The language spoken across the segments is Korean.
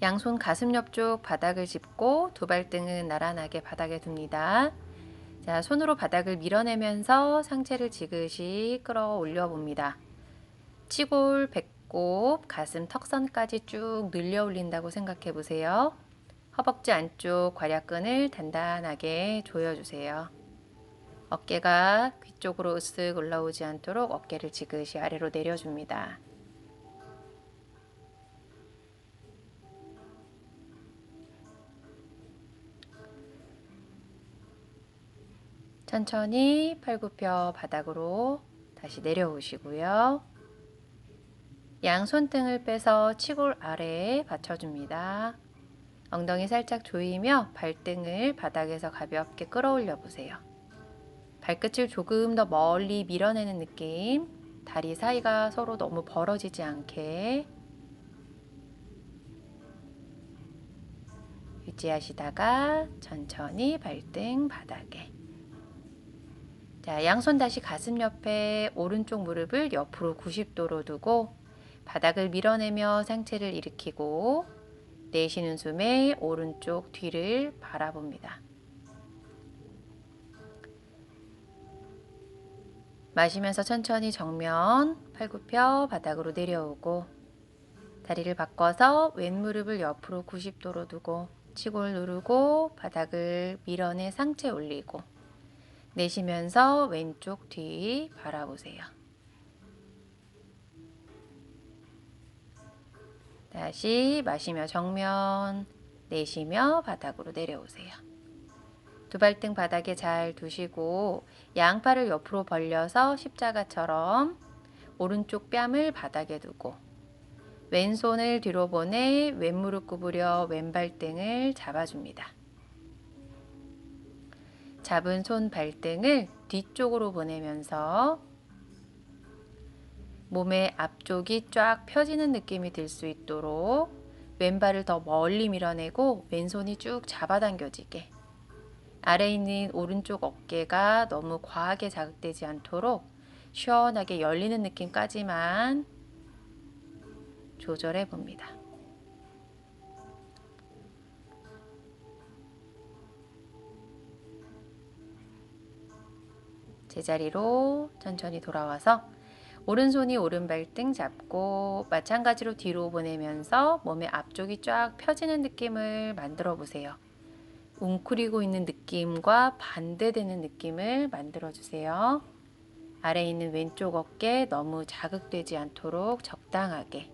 양손 가슴 옆쪽 바닥을 짚고 두 발등은 나란하게 바닥에 둡니다. 자, 손으로 바닥을 밀어내면서 상체를 지그시 끌어올려 봅니다. 치골, 배꼽, 가슴 턱선까지 쭉 늘려 올린다고 생각해 보세요. 허벅지 안쪽 괄약근을 단단하게 조여주세요. 어깨가 귀 쪽으로 으쓱 올라오지 않도록 어깨를 지그시 아래로 내려줍니다. 천천히 팔굽혀 바닥으로 다시 내려오시고요. 양 손등을 빼서 치골 아래에 받쳐줍니다. 엉덩이 살짝 조이며 발등을 바닥에서 가볍게 끌어올려 보세요. 발끝을 조금 더 멀리 밀어내는 느낌. 다리 사이가 서로 너무 벌어지지 않게 유지하시다가 천천히 발등 바닥에 자, 양손 다시 가슴 옆에 오른쪽 무릎을 옆으로 90도로 두고 바닥을 밀어내며 상체를 일으키고 내쉬는 숨에 오른쪽 뒤를 바라봅니다. 마시면서 천천히 정면 팔굽혀 바닥으로 내려오고 다리를 바꿔서 왼 무릎을 옆으로 90도로 두고 치골 누르고 바닥을 밀어내 상체 올리고 내쉬면서 왼쪽 뒤 바라보세요. 다시 마시며 정면, 내쉬며 바닥으로 내려오세요. 두 발등 바닥에 잘 두시고 양팔을 옆으로 벌려서 십자가처럼 오른쪽 뺨을 바닥에 두고 왼손을 뒤로 보내 왼무릎 구부려 왼발등을 잡아줍니다. 잡은 손 발등을 뒤쪽으로 보내면서 몸의 앞쪽이 쫙 펴지는 느낌이 들 수 있도록 왼발을 더 멀리 밀어내고 왼손이 쭉 잡아당겨지게 아래 있는 오른쪽 어깨가 너무 과하게 자극되지 않도록 시원하게 열리는 느낌까지만 조절해 봅니다. 제자리로 천천히 돌아와서 오른손이 오른발등 잡고 마찬가지로 뒤로 보내면서 몸의 앞쪽이 쫙 펴지는 느낌을 만들어 보세요. 웅크리고 있는 느낌과 반대되는 느낌을 만들어 주세요. 아래에 있는 왼쪽 어깨 너무 자극되지 않도록 적당하게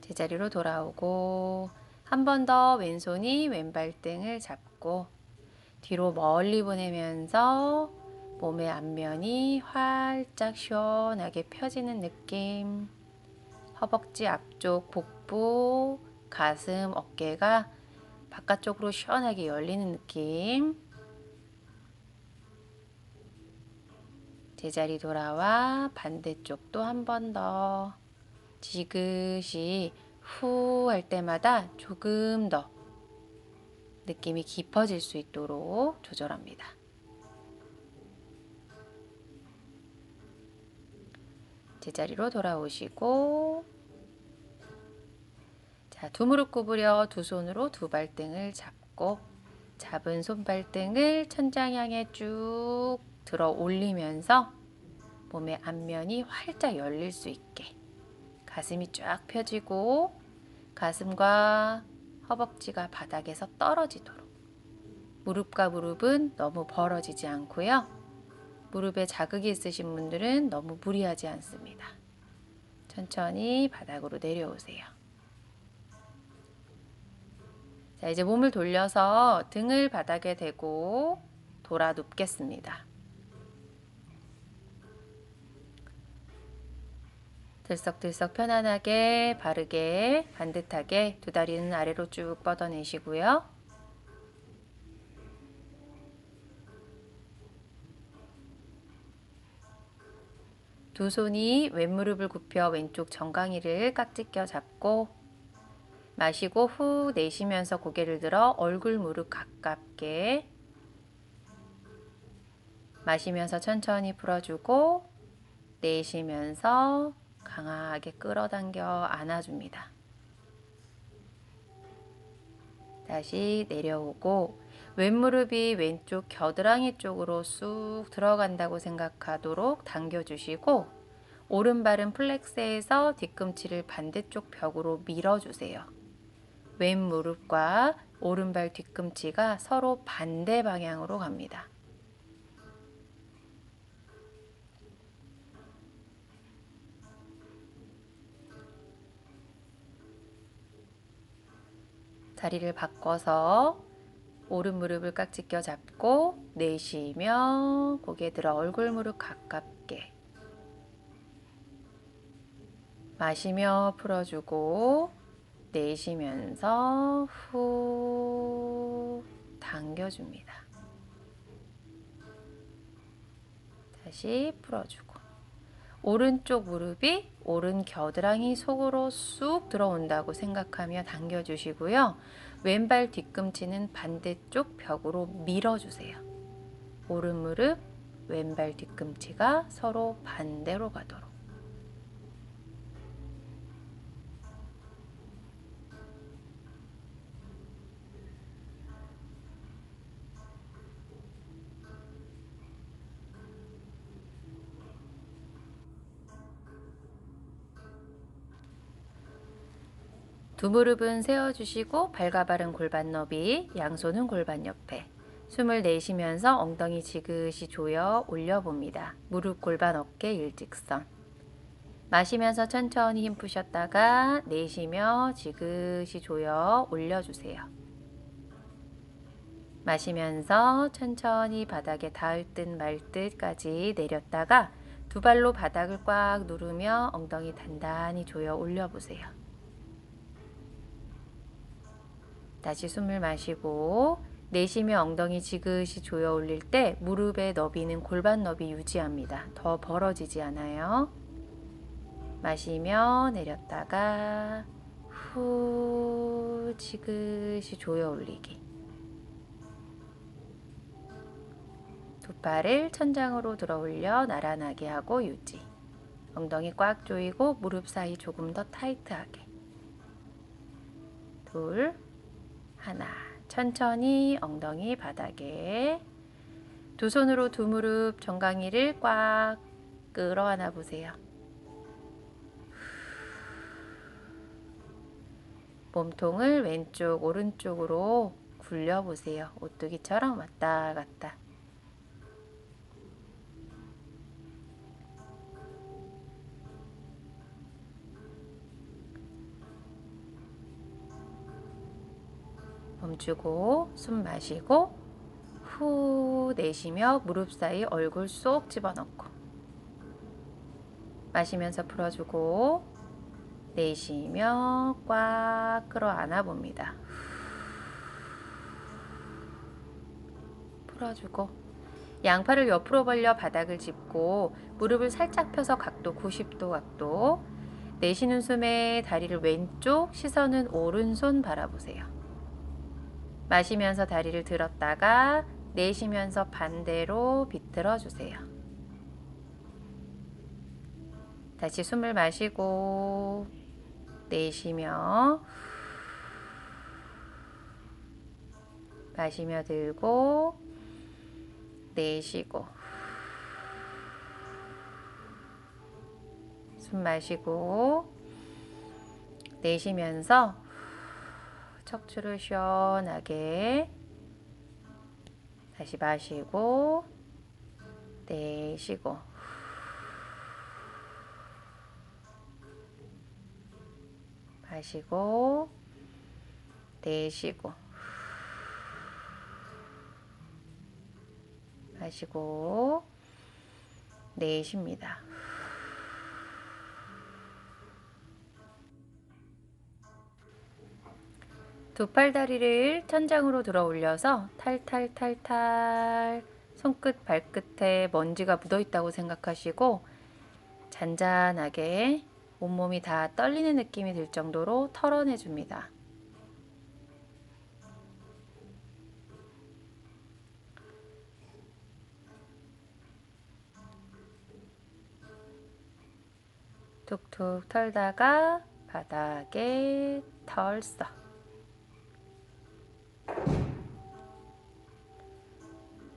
제자리로 돌아오고 한 번 더 왼손이 왼발등을 잡고 뒤로 멀리 보내면서 몸의 앞면이 활짝 시원하게 펴지는 느낌. 허벅지 앞쪽, 복부, 가슴, 어깨가 바깥쪽으로 시원하게 열리는 느낌. 제자리 돌아와 반대쪽도 한 번 더 지그시 후 할 때마다 조금 더 느낌이 깊어질 수 있도록 조절합니다. 제자리로 돌아오시고 자, 두 무릎 구부려 두 손으로 두 발등을 잡고 잡은 손발등을 천장 향해 쭉 들어 올리면서 몸의 앞면이 활짝 열릴 수 있게 가슴이 쫙 펴지고 가슴과 허벅지가 바닥에서 떨어지도록 무릎과 무릎은 너무 벌어지지 않고요. 무릎에 자극이 있으신 분들은 너무 무리하지 않습니다. 천천히 바닥으로 내려오세요. 자, 이제 몸을 돌려서 등을 바닥에 대고 돌아 눕겠습니다. 들썩들썩 편안하게 바르게 반듯하게 두 다리는 아래로 쭉 뻗어내시고요. 두 손이 왼무릎을 굽혀 왼쪽 정강이를 깍지 껴 잡고 마시고 후 내쉬면서 고개를 들어 얼굴 무릎 가깝게 마시면서 천천히 풀어주고 내쉬면서 강하게 끌어당겨 안아줍니다. 다시 내려오고 왼무릎이 왼쪽 겨드랑이 쪽으로 쑥 들어간다고 생각하도록 당겨주시고 오른발은 플렉스해서 뒤꿈치를 반대쪽 벽으로 밀어주세요. 왼무릎과 오른발 뒤꿈치가 서로 반대 방향으로 갑니다. 자리를 바꿔서 오른 무릎을 깍지 껴 잡고 내쉬며 고개 들어 얼굴 무릎 가깝게 마시며 풀어주고 내쉬면서 후 당겨줍니다. 다시 풀어주고 오른쪽 무릎이 오른 겨드랑이 속으로 쑥 들어온다고 생각하며 당겨주시고요. 왼발 뒤꿈치는 반대쪽 벽으로 밀어주세요. 오른 무릎, 왼발 뒤꿈치가 서로 반대로 가도록. 두 무릎은 세워주시고 발과 발은 골반 너비, 양손은 골반 옆에. 숨을 내쉬면서 엉덩이 지그시 조여 올려봅니다. 무릎 골반 어깨 일직선. 마시면서 천천히 힘 푸셨다가 내쉬며 지그시 조여 올려주세요. 마시면서 천천히 바닥에 닿을 듯 말 듯까지 내렸다가 두 발로 바닥을 꽉 누르며 엉덩이 단단히 조여 올려보세요. 다시 숨을 마시고 내쉬며 엉덩이 지그시 조여 올릴 때 무릎의 너비는 골반 너비 유지합니다. 더 벌어지지 않아요. 마시며 내렸다가 후 지그시 조여 올리기. 두 팔을 천장으로 들어 올려 나란하게 하고 유지. 엉덩이 꽉 조이고 무릎 사이 조금 더 타이트하게. 둘, 하나. 천천히 엉덩이 바닥에 두 손으로 두 무릎 정강이를 꽉 끌어 안아 보세요. 몸통을 왼쪽 오른쪽으로 굴려 보세요. 오뚜기처럼 왔다 갔다. 멈추고 숨 마시고 후 내쉬며 무릎 사이 얼굴 쏙 집어넣고 마시면서 풀어주고 내쉬며 꽉 끌어안아 봅니다. 풀어주고 양팔을 옆으로 벌려 바닥을 짚고 무릎을 살짝 펴서 각도 90도 각도 내쉬는 숨에 다리를 왼쪽 시선은 오른손 바라보세요. 마시면서 다리를 들었다가 내쉬면서 반대로 비틀어 주세요. 다시 숨을 마시고 내쉬며 마시며 들고 내쉬고 숨 마시고 내쉬면서 척추를 시원하게 다시 마시고 내쉬고 마시고 내쉬고 마시고 내쉽니다. 두 팔 다리를 천장으로 들어 올려서 탈탈탈탈 손끝 발끝에 먼지가 묻어 있다고 생각하시고 잔잔하게 온몸이 다 떨리는 느낌이 들 정도로 털어내 줍니다. 툭툭 털다가 바닥에 털썩.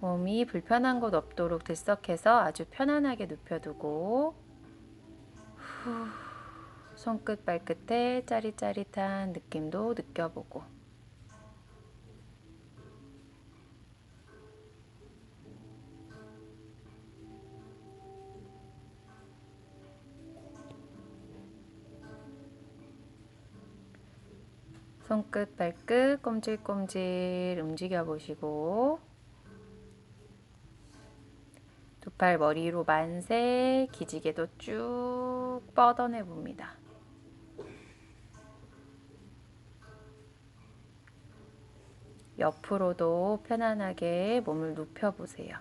몸이 불편한 곳 없도록 들썩해서 아주 편안하게 눕혀두고 후, 손끝 발끝에 짜릿짜릿한 느낌도 느껴보고. 손끝 발끝 꼼질꼼질 움직여 보시고 두팔 머리로 만세 기지개도 쭉 뻗어내 봅니다. 옆으로도 편안하게 몸을 눕혀 보세요.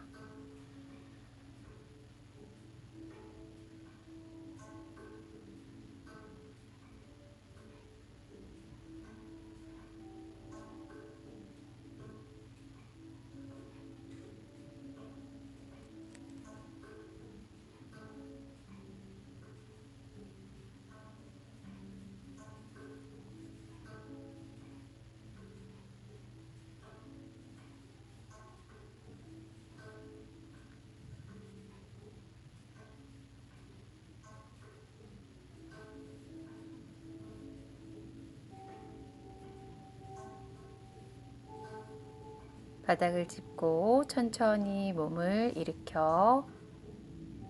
바닥을 짚고 천천히 몸을 일으켜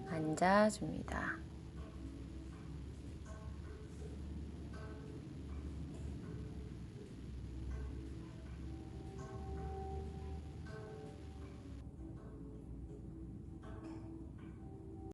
앉아줍니다.